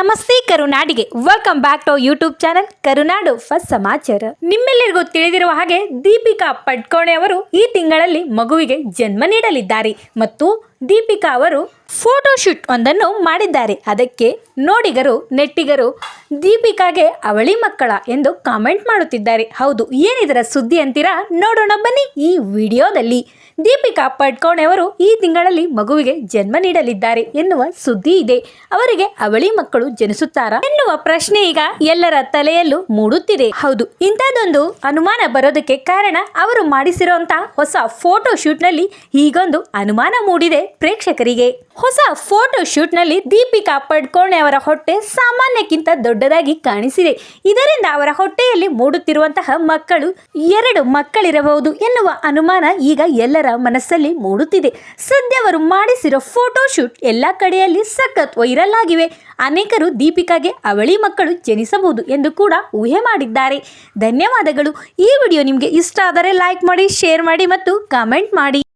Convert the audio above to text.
ನಮಸ್ತೆ ಕರುನಾಡಿಗೆ. Welcome back to YouTube channel Karunadu first ಸಮಾಚಾರ. ನಿಮ್ಮೆಲ್ಲರಿಗೂ ತಿಳಿದಿರುವ ಹಾಗೆ ದೀಪಿಕಾ ಪಡ್ಕೋಣೆ ಅವರು ಈ ತಿಂಗಳಲ್ಲಿ ಮಗುವಿಗೆ ಜನ್ಮ ನೀಡಲಿದ್ದಾರೆ. ಮತ್ತು ದೀಪಿಕಾ ಅವರು ಫೋಟೋಶೂಟ್ ಒಂದನ್ನು ಮಾಡಿದ್ದಾರೆ. ಅದಕ್ಕೆ ನೋಡಿಗರು, ನೆಟ್ಟಿಗರು ದೀಪಿಕಾಗೆ ಅವಳಿ ಮಕ್ಕಳ ಎಂದು ಕಾಮೆಂಟ್ ಮಾಡುತ್ತಿದ್ದಾರೆ. ಹೌದು, ಏನಿದರ ಸುದ್ದಿ ಅಂತೀರಾ? ನೋಡೋಣ ಬನ್ನಿ ಈ ವಿಡಿಯೋದಲ್ಲಿ. ದೀಪಿಕಾ ಪಡ್ಕೋಣೆ ಅವರು ಈ ತಿಂಗಳಲ್ಲಿ ಮಗುವಿಗೆ ಜನ್ಮ ನೀಡಲಿದ್ದಾರೆ ಎನ್ನುವ ಸುದ್ದಿ ಇದೆ. ಅವರಿಗೆ ಅವಳಿ ಮಕ್ಕಳು ಜನಿಸುತ್ತಾರಾ ಎನ್ನುವ ಪ್ರಶ್ನೆ ಈಗ ಎಲ್ಲರ ತಲೆಯಲ್ಲೂ ಮೂಡುತ್ತಿದೆ. ಹೌದು, ಇಂಥದ್ದೊಂದು ಅನುಮಾನ ಬರೋದಕ್ಕೆ ಕಾರಣ ಅವರು ಮಾಡಿಸಿರುವಂತಹ ಹೊಸ ಫೋಟೋ ಶೂಟ್ನಲ್ಲಿ ಹೀಗೊಂದು ಅನುಮಾನ ಮೂಡಿದೆ ಪ್ರೇಕ್ಷಕರಿಗೆ. ಹೊಸ ಫೋಟೋ ಶೂಟ್ನಲ್ಲಿ ದೀಪಿಕಾ ಪಡ್ಕೋಣೆ ಅವರ ಹೊಟ್ಟೆ ಸಾಮಾನ್ಯಕ್ಕಿಂತ ದೊಡ್ಡದಾಗಿ ಕಾಣಿಸಿದೆ. ಇದರಿಂದ ಅವರ ಹೊಟ್ಟೆಯಲ್ಲಿ ಮೂಡುತ್ತಿರುವಂತಹ ಮಕ್ಕಳು ಎರಡು ಮಕ್ಕಳಿರಬಹುದು ಎನ್ನುವ ಅನುಮಾನ ಈಗ ಎಲ್ಲರ ಮನಸ್ಸಲ್ಲಿ ಮೂಡುತ್ತಿದೆ. ಸದ್ಯ ಅವರು ಮಾಡಿಸಿರೋ ಫೋಟೋ ಶೂಟ್ ಎಲ್ಲ ಕಡೆಯಲ್ಲಿ ಸಖತ್ ವೈರಲ್ ಆಗಿವೆ. ಅನೇಕರು ದೀಪಿಕಾಗೆ ಅವಳಿ ಮಕ್ಕಳು ಜನಿಸಬಹುದು ಎಂದು ಕೂಡ ಊಹೆ ಮಾಡಿದ್ದಾರೆ. ಧನ್ಯವಾದಗಳು. ಈ ವಿಡಿಯೋ ನಿಮಗೆ ಇಷ್ಟ ಆದರೆ ಲೈಕ್ ಮಾಡಿ, ಶೇರ್ ಮಾಡಿ ಮತ್ತು ಕಾಮೆಂಟ್ ಮಾಡಿ.